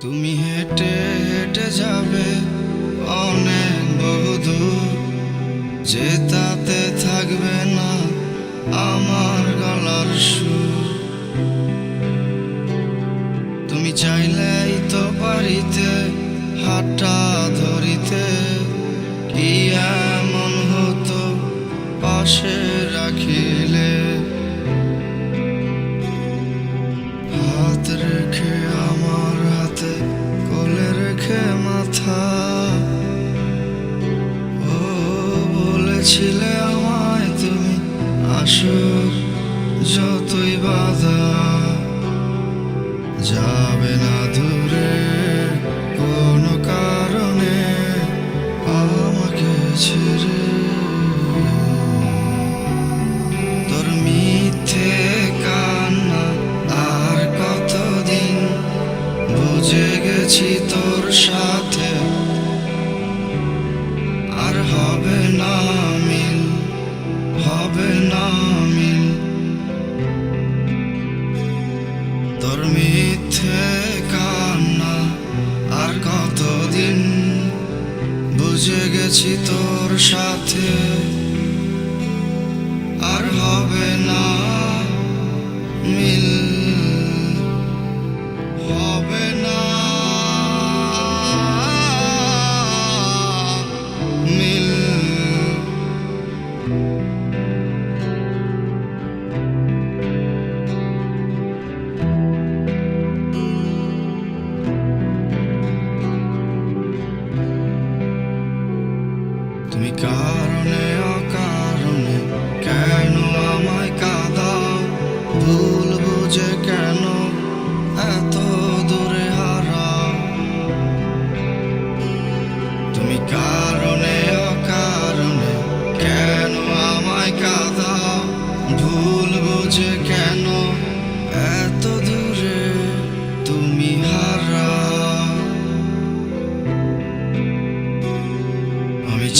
তুমি হেঁটে হেঁটে যাবে অনেক বহুদূর যে তাতে থাকবে না আমার গলার সুর। তুমি চাইলেই তো পারিতে হাতটা ধরিতে। কি এমন হতো পাশে রাখিলে? মাথা ও বলেছিলে আমায় তুমি আসো যতই বাধা। যাবে না দূরে কোনো কারণে আমাকে ছেড়ে। তোর মিথ্যে কান্না আর কতদিন বুঝে গেছি গেছি তোর সাথে। তুমি কারণে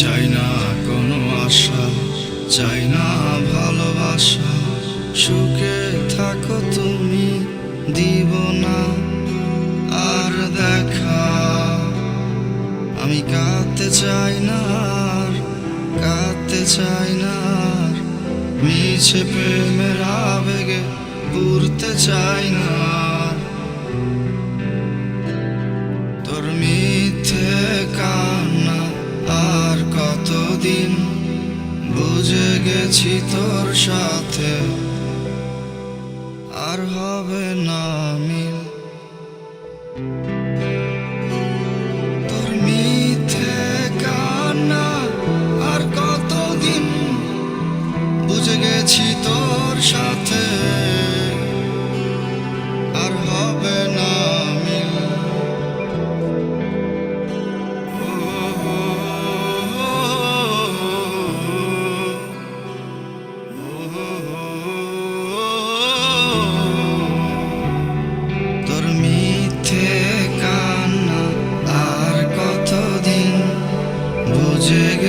চাই না কোনো আশা, চাই না ভালোবাসা। সুখে থাকো তুমি, দিব না আর দেখা। আমি কাঁদতে চাই না আর, কাঁদতে চাই না আর। মিছে প্রেমের আবেগে পুরতে চাই না গেছি তোর সাথে। আর হবে না।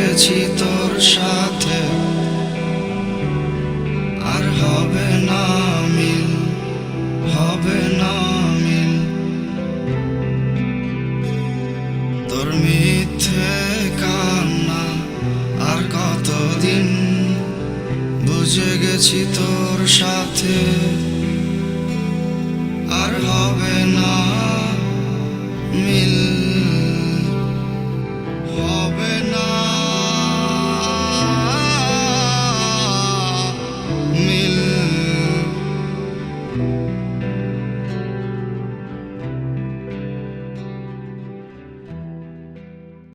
গেছি তোর সাথে। আর হবে না মিল, হবে না মিল। তোর মিথ্যে কান্না আর কতদিন বুঝে গেছি তোর সাথে।